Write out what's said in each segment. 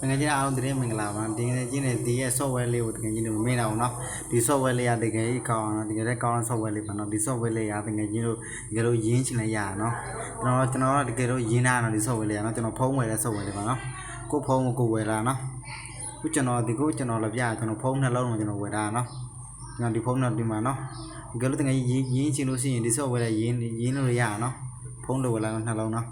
တကယ်ကြီးအားလုံးသတင်းမင်္ဂလာပါဒီငယ်ချင်းနဲ့ဒီရဲ့ software လေးကိုတကယ်ကြီးတို့မေးတာအောင်နော်ဒီ software လေးကတကယ်ကြီးကောင်းအောင်နော်တကယ်လည်းကောင်းတဲ့ software လေးပါနော်ဒီ software လေးကတကယ်ကြီးတို့တကယ်လို့ရင်းချင်လည်းရတာနော်ကျွန်တော်ကျွန်တော်ကတကယ်လို့ရင်းတာနော်ဒီ software လေးကနော်ကျွန်တော်ဖုန်းဝယ်တဲ့ software လေးပါနော်ကိုဖုန်းကိုကိုဝယ်လာနော်ခုကျွန်တော်ဒီကိုကျွန်တော်လည်းပြကျွန်တော်ဖုန်းနှလုံးကိုကျွန်တော်ဝယ်တာနော်ကျွန်တော်ဒီဖုန်းနဲ့ဒီမှာနော်တကယ်လို့တကယ်ကြီးရင်းရင်းချင်လို့ရှိရင်ဒီ software လေးရင်းရင်းလို့ရတာနော်ဖုန်းလိုဝယ်လာနှလုံးနော်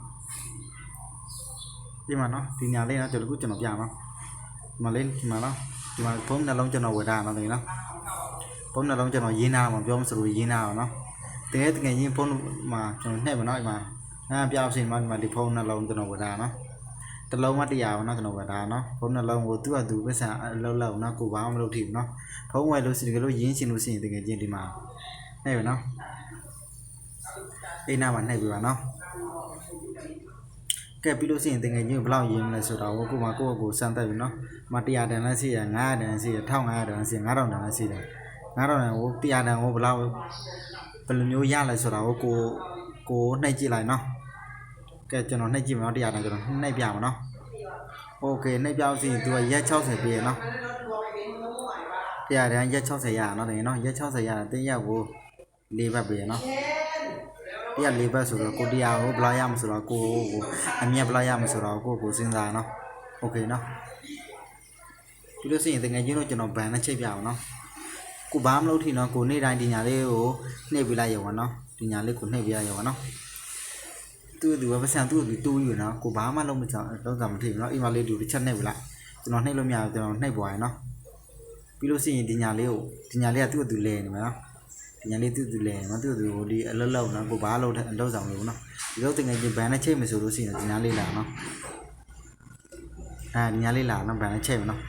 ဒီမှာနော်ဒီညာလေးနော်ကျွန်တော်ခုကျွန်တော်ပြနော်ဒီမှာလေးဒီမှာနော်ဒီမှာဖုန်းနှလုံးကျွန်တော်ဝယ်ထားတာနော်တကယ်နော်ဖုန်းနှလုံးကျွန်တော်ရင်းထားမှာပြောမစလို့ရင်းထားအောင်နော်တကယ်တကယ်ရင်းဖုန်းမှာကျွန်တော်နှိပ်ပါနော်ဒီမှာငါပြောက်စင်မှာဒီမှာဒီဖုန်းနှလုံးကျွန်တော်ဝယ်ထားနော်တစ်လုံးမတရားဘူးနော်ကျွန်တော်ဝယ်ထားနော်ဖုန်းနှလုံးကိုသူ့အတူပစ္စံအလုံးလုံးနော်ကိုဘာမှမလုပ်ထီဘူးနော်ဖုန်းဝယ်လို့စီတကယ်လို့ရင်းချင်လို့ရှိရင်တကယ်ချင်းဒီမှာနှိပ်ပါနော်အိမ်နာမှာနှိပ်ပြပါနော်ကဲပြီးလို့ရှိရင်တကယ်ချင်းဘယ်လောက်ရင်းမလဲဆိုတော့ကိုကကိုယ့်အကိုစမ်းတက်ပြီနော်မ100တန်လည်းရှိရ900တန်လည်းရှိရ1500တန်လည်းရှိရ9000တန်လည်းရှိတယ်9000တန်ကို100တန်ကိုဘယ်လောက်ဘယ်လိုမျိုးရလဲဆိုတော့ကိုကိုနှိပ်ကြည့်လိုက်နော်ကဲကျွန်တော်နှိပ်ကြည့်မယ်နော်100တန်ကျွန်တော်နှိပ်ပြမယ်နော်โอเคနှိပ်ပြလို့ရှိရင်သူကရက်60ပေးရနော်100တန်ရက်60ရအောင်နော်တကယ်နော်ရက်60ရတယ်တင်းရက်ကို၄ဘတ်ပေးရနော် တရားလေးဘက်ဆိုတော့ကိုတရားကိုဘယ်လောက်ရမဆိုတော့ကိုကိုအမြတ်ဘယ်လောက်ရမဆိုတော့ကိုကိုစဉ်းစားနော်โอเคနော်ပြီးလို့ရှိရင်တကယ်ချင်းတော့ကျွန်တော်ဘန်နဲ့ချိတ်ပြအောင်နော်ကိုဘာမလုပ်ထီနော်ကိုနေ့တိုင်းဒီညာလေးကိုနှိပ်ပြလိုက်ရပါနော်ဒီညာလေးကိုနှိပ်ပြရရပါနော်သူ့သူကပတ်စံသူ့သူတူးယူနော်ကိုဘာမှလုံးမချောင်းလုံးစားမထီဘူးနော်အိမ်မလေးတူတစ်ချက်နှိပ်ပြလိုက်ကျွန်တော်နှိပ်လို့မရဘူးကျွန်တော်နှိပ်ပွားရနော်ပြီးလို့ရှိရင်ဒီညာလေးကိုဒီညာလေးကသူ့သူလဲနေမှာနော် ဒီ ညာလေးတူတူလဲမတူတူဟိုဒီအလောက်လောက်နော်ကိုဘာလို့အလောက်ဆောင်လို့နော်ဒီလောက်တကယ်ချင်းဘန်နဲ့ချိန်မဆိုလို့ရှိရင်ဒီညာလေးလာနော်အဲဒီညာလေးလာနော်ဘန်နဲ့ချိန်မနော်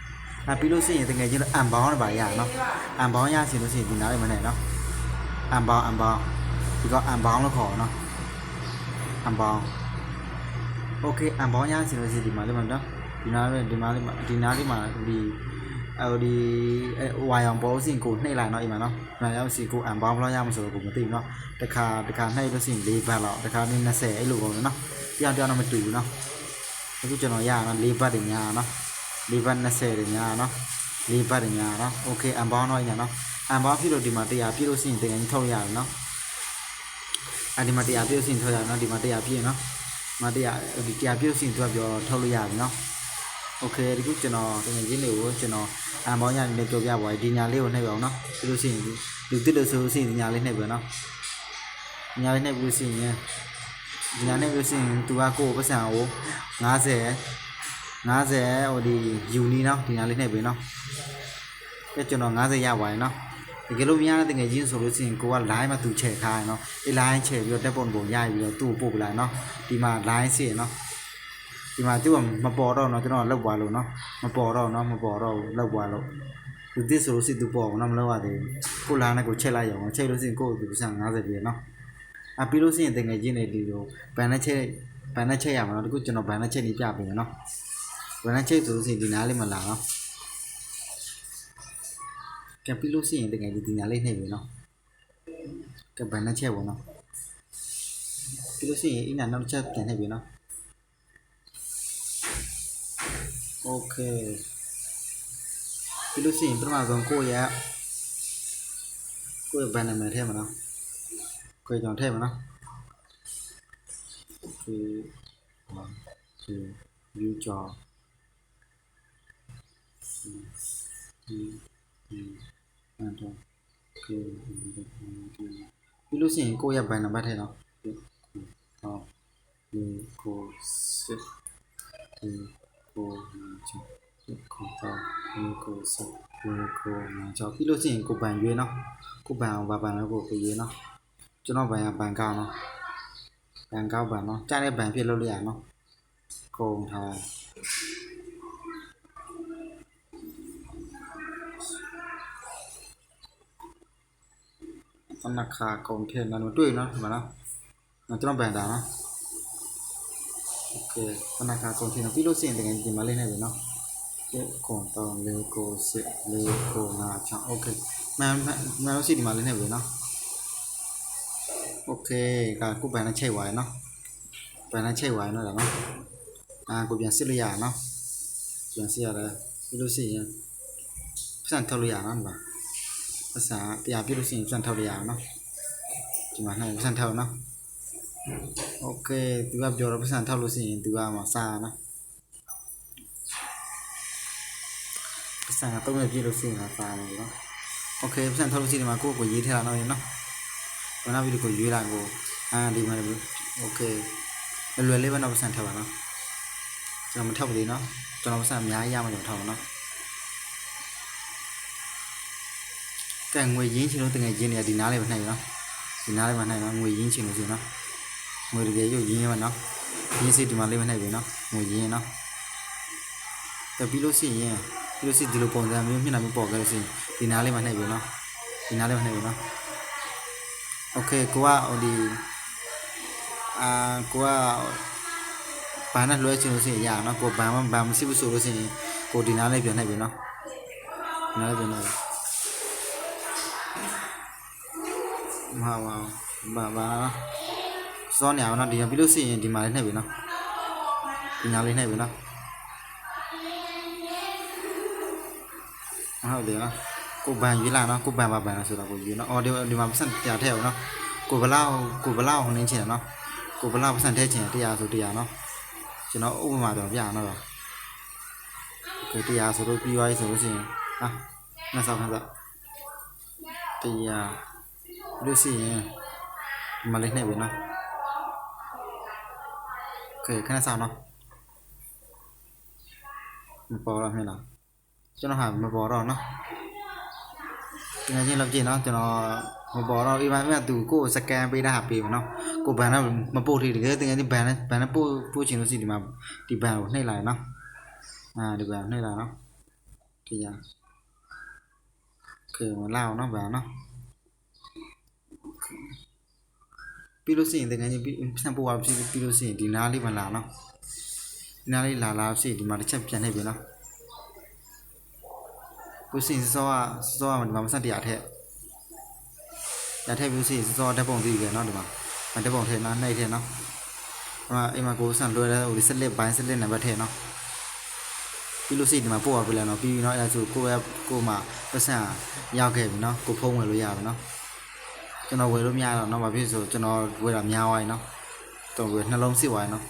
အဲပြီးလို့ရှိရင်တကယ်ချင်းအန်ဘောင်းနဲ့ပါရနော်အန်ဘောင်းရစီလို့ရှိရင်ဒီနားလေးမနဲ့နော်အန်ဘောင်းအန်ဘောင်းဒီကအန်ဘောင်းလို့ခေါ်နော်အန်ဘောင်းโอเคအန်ဘောင်းရစီလို့ရှိရင်ဒီမှာလေးမနော်ဒီနားလေးဒီမှာလေးဒီနားလေးမှာဒီ အော်ဒီဝါရောင်ပေါ်စင်ကိုနှိပ်လိုက်တော့အိမ်မှာနော်။နောက်ရောက်စီကိုအန်ဘောင်းဘလောက်ရမဆိုတော့ကိုမသိဘူးနော်။တခါတခါနှိပ်လို့ရှိရင်၄ဘတ်လောက်တခါနည်း20အဲ့လိုပုံနော်။တရားတရားတော့မတူဘူးနော်။အခုကျွန်တော်ရအောင်၄ဘတ်တွေညာနော်။၄ဘတ်20တွေညာနော်။၄ဘတ်တွေညာနော်။ Okay အန်ဘောင်းတော့ညာနော်။အန်ဘောင်းဖြစ်လို့ဒီမှာတရားပြည့်လို့ရှိရင်တင်ရင်ထုတ်ရတယ်နော်။အဲဒီမှာတရားပြည့်လို့ရှိရင်ထုတ်ရတယ်နော်။ဒီမှာတရားပြည့်နော်။မတရားဒီတရားပြည့်လို့ရှိရင်သူကပြောထုတ်လို့ရတယ်နော်။ Okay ဒီခုကျွန်တော်တကယ်ချင်းလေးကိုကျွန်တော်အန်ပေါင်းရနေပြောပြပါဒီညာလေးကိုနှိပ်ပါအောင်နော်ပြီးလို့ရှိရင်လူတစ်လို့ဆိုလို့ရှိရင်ဒီညာလေးနှိပ်ပါနော်ညာလေးနှိပ်ပြီးလို့ရှိရင်ဒီညာနှိပ်ပြီးလို့ရှိရင်သူကကိုယ့်ပတ်စံကို90 90ဟိုဒီယူနီနော်ဒီညာလေးနှိပ်ပြီနော်ကဲကျွန်တော်90ရပါတယ်နော်တကယ်လို့များတဲ့တကယ်ချင်းဆိုလို့ရှိရင်ကိုက line မှာသူချဲထားရနော်ဒီ line ချဲပြီးတော့တက်ပုံပုံရပြီးတော့သူ့ကိုပို့ပလိုက်နော်ဒီမှာ line စီရနော် ဒီမှာသူကမပေါ်တော့တော့ကျွန်တော်လောက်သွားလို့နော်မပေါ်တော့နော်မပေါ်တော့ဘူးလောက်သွားလို့သူတစ်ဆိုလို့ရှိသူပေါ်တော့မလောက်ရသေးဘူးကိုလာနဲ့ကိုချက်လိုက်ရအောင်ချက်လို့ရှိရင်ကိုသူစံ90ပြည့်နော်အပြီးလို့ရှိရင်တကယ်ချင်းနေဒီလိုဘန်နဲ့ချက်ဘန်နဲ့ချက်ရမှာနော်တခုကျွန်တော်ဘန်နဲ့ချက်နေပြပေးမယ်နော်ဘန်နဲ့ချက်ဆိုလို့ရှိရင်ဒီနားလေးမလာနော်ကဲပြီးလို့ရှိရင်တကယ်ဒီနားလေးနှိပ်ပြီနော်ကဲဘန်နဲ့ချက်ပေါ့နော်ပြီးလို့ရှိရင်အင်းနာနောက်တစ်ချက်ပြန်နှိပ်ပြီနော် โอเคပြီးလို့ရှိရင်ပထမဆုံးကိုယ့်ရဲ့ကိုယ့်ရဲ့ဘန်နာမည်ထည့်မှာနော်ကိုယ့်ကြောင့်ထည့်မှာနော်ဒီဒီ view job ဒီဒီအဲ့တော့ကိုပြီးလို့ရှိရင်ကိုယ့်ရဲ့ဘန်နံပါတ်ထည့်နော်ဟောဒီကိုစစ်ဒီ ကိုချက်ခေါ်တော့ဒီကိုစဒီကိုမကြောက်ပြီးလို့ရှိရင်ကိုပန်ရွေးနော်ကိုပန်ဘာပန်လဲကိုကိုရွေးနော်ကျွန်တော်ပန်ကပန်ကောက်နော်ပန်ကောက်ပန်နော်ကြားတဲ့ပန်ဖြစ်လို့ရအောင်နော်ကုန်ထားသနခါကုန်ထည့်နော်တွေ့နော်ဒီမှာနော်ကျွန်တော်ပန်တာနော် ခဏခါကုန်ထင်းပြီးလို့ရှိရင်တကယ်ဒီမှာလေးနေပြီနော်1ကုန်3 4ကုန်6 4ကုန်5 6 okay မှန်မှန်လို့ရှိဒီမှာလေးနေပြီနော် okay ကကိုဗန်နဲ့ချိန်သွားရနော်ဗန်နဲ့ချိန်သွားရနော်ဒါနော်အာကိုပြန်စစ်လို့ရအောင်နော်ပြန်စစ်ရတယ်ပြီးလို့ရှိရင်ဖြန့်ထုတ်လို့ရအောင်နော်ပတ်စံတရားပြလို့ရှိရင်ဖြန့်ထုတ်လို့ရအောင်နော်ဒီမှာနှိုင်းဖြန့်ထုတ်နော် โอเคသူကပြောတော့ပတ်စံထုတ်လို့ရှိရင်သူကမှစားနော်ပတ်စံကတော့မပြည့်လို့ရှိရင်စားမယ်နော်โอเคပတ်စံထုတ်လို့ရှိရင်ဒီမှာကိုယ့်ကိုရေးထည့်လာတော့ရင်နော်ဘယ်နောက်ပြီးကိုရွေးလာကိုအာဒီမှာโอเคလွယ်လေးပဲတော့ပတ်စံထည့်ပါနော် ကျွန်တော်မထောက်ဘူးလေနော်ကျွန်တော်ပတ်စံအများကြီးရမှကျွန်တော်ထောက်ပါနော်ကဲငွေရင်းချင်လို့တကယ်ရင်းနေဒီနားလေးပဲနှိုက်နော်ဒီနားလေးပဲနှိုက်နော်ငွေရင်းချင်လို့ရှိရင်နော် ငွေတကယ်ရုပ်ရင်းရမှာနော်ရင်းစီဒီမှာလေးပဲနှိုက်ပြီနော်ငွေရင်းနော်တပြီးလို့ရှိရင်ပြီးလို့ရှိဒီလိုပုံစံမျိုးမျက်နှာမျိုးပေါ်ခဲ့လို့ရှိရင်ဒီနားလေးမှနှိုက်ပြီနော်ဒီနားလေးမှနှိုက်ပြီနော်โอเคကိုကဟိုဒီအာကိုက ဘာနဲ့လွှဲချင်လို့ရှိရင်ရအောင်နော်ကိုဘာမှဘာမရှိဘူးဆိုလို့ရှိရင်ကိုဒီနားလေးပြန်နှိုက်ပြီနော်ဒီနားလေးပြန်နှိုက်ပြီမဟာဘာဘာဘာ စောနေအောင်နော်ဒီကပြီးလို့ရှိရင်ဒီမှာလေးနှိုက်ပြီနော်ဒီနားလေးနှိုက်ပြီနော်ဟုတ်တယ်နော်ကိုဘန်ရွေးလာနော်ကိုဘန်ပါဘန်ဆိုတော့ကိုရွေးနော်အော်ဒီဒီမှာပတ်စံပြထည့်အောင်နော်ကိုဘလောက်ကိုဘလောက်ဟိုနေချင်နော်ကိုဘလောက်ပတ်စံထည့်ချင်တရားဆိုတရားနော်ကျွန်တော်ဥပမာတော့ပြအောင်တော့ဒီတရားဆိုလို့ပြီးသွားပြီဆိုလို့ရှိရင်ဟာငါစောက်ငါစောက်တရားလို့ရှိရင်ဒီမလေးနှိပ်ပြီနော် 그 그래서 하나 뭐 보라 해라 cho nó hàm mà bỏ rồi nó cho nên làm gì nó cho nó mà bỏ rồi ý bạn là từ cô scan bây đã hạp gì mà nó cô bạn nó mà bù thì cái tiếng anh bạn bạn nó bù bù chỉ nó gì mà thì bạn này lại nó à được bạn này là nó thì à คือมันเล่าเนาะแบบเนาะ ပြီးလို့ရှိရင်တကယ်ချင်းပြီးဆန်ပို့ပါပြီးပြီးလို့ရှိရင်ဒီနားလေးမလာနော်ဒီနားလေးလာလာရှိဒီမှာတစ်ချက်ပြန်နှိပ်ပြီနော်ကိုစင်စောကစောကဒီမှာမဆက်တရားထက်ရထက်ပြီးရှိရင်စောဓာတ်ပုံကြည့်ကြနော်ဒီမှာဓာတ်ပုံထည့်နော်နှိပ်ထည့်နော်ဒီမှာအိမ်မှာကိုဆန်လွှဲတဲ့ဟိုဒီဆက်လက်ဘိုင်းဆက်လက်နံပါတ်ထည့်နော်ပြီးလို့ရှိရင်ဒီမှာပို့ပါပြလဲနော်ပြီးပြီနော်အဲဒါဆိုကိုယ့်ရဲ့ကိုယ်မှာပတ်စံရောက်ခဲ့ပြီနော်ကိုဖုံးဝယ်လို့ရပြီနော် ကျွန်တော်ဝယ်လို့မရတော့နော်ဘာဖြစ်ဆိုကျွန်တော်ဝယ်တာများသွားပြီနော်တော်ဝယ်နှလုံးစစ်သွားပြီနော်